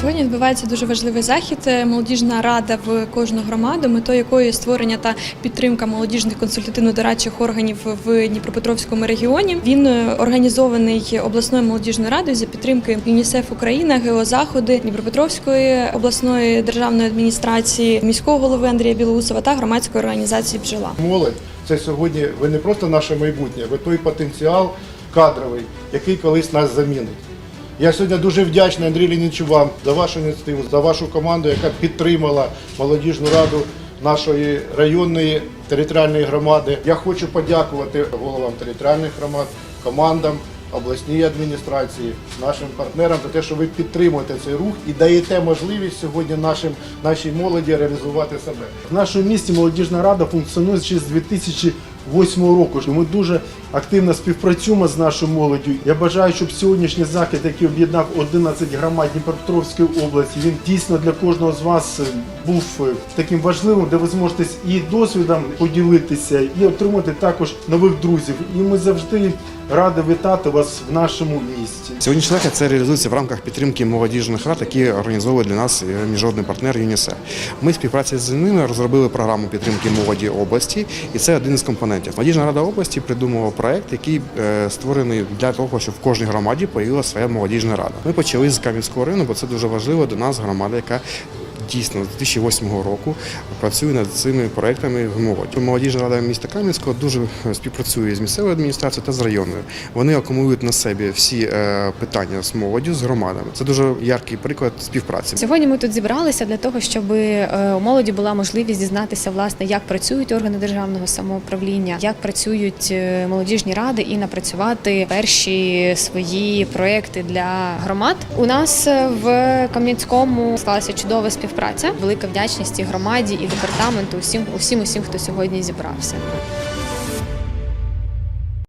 Сьогодні відбувається дуже важливий захід. е, Молодіжна рада в кожну громаду, метою якої є створення та підтримка молодіжних консультативно-дорадчих органів в Дніпропетровському регіоні. Він е, організований обласною молодіжною радою за підтримки ЮНІСЕФ Україна, геозаходи Дніпропетровської обласної державної адміністрації, міського голови Андрія Білоусова та громадської організації Бджола. Молодь це сьогодні ви не просто наше майбутнє, ви той потенціал кадровий, який колись нас замінить. Я сьогодні дуже вдячний Андрій Лінічу вам за вашу ініціативу, за вашу команду, яка підтримала молодіжну раду нашої районної територіальної громади. Я хочу подякувати головам територіальних громад, командам, обласній адміністрації, нашим партнерам за те, що ви підтримуєте цей рух і даєте можливість сьогодні нашим нашій молоді реалізувати себе. В нашому місті молодіжна рада функціонує ще з 2008 року. Ми дуже активно співпрацюємо з нашою молоддю. Я бажаю, щоб сьогоднішній захід, який об'єднав 11 громад Дніпропетровської області, він дійсно для кожного з вас е, був е, таким важливим, де ви зможете і досвідом поділитися, і отримати також нових друзів. І ми завжди раді вітати вас в нашому місті. Сьогоднішній захід це реалізується в рамках підтримки молодіжних рад, які організовує для нас е, міжнародний партнер ЮНІСЕФ. Ми співпраці з ними розробили програму підтримки молоді області, і це один із компонентів. Молодіжна рада області придумала проект, який е, створений для того, щоб в кожній громаді появилася своя молодіжна рада. Ми почали з Кам'янського району, бо це дуже важливо до нас громада, яка дійсно з 2008 року працює над цими проектами в молоді. Молодіжна рада міста Кам'янського дуже співпрацює з місцевою адміністрацією та з районною. Вони акумулюють на себе всі е, питання з молоддю, з громадами. Це дуже яркий приклад співпраці. Сьогодні ми тут зібралися для того, щоб е, у молоді була можливість дізнатися, власне, як працюють органи державного самоуправління, як працюють е, молодіжні ради, і напрацювати перші свої проекти для громад. У нас е, в Кам'янському склалася чудова співпраця. Велика вдячність і громаді і департаменту, усім, усім, усім, хто сьогодні зібрався.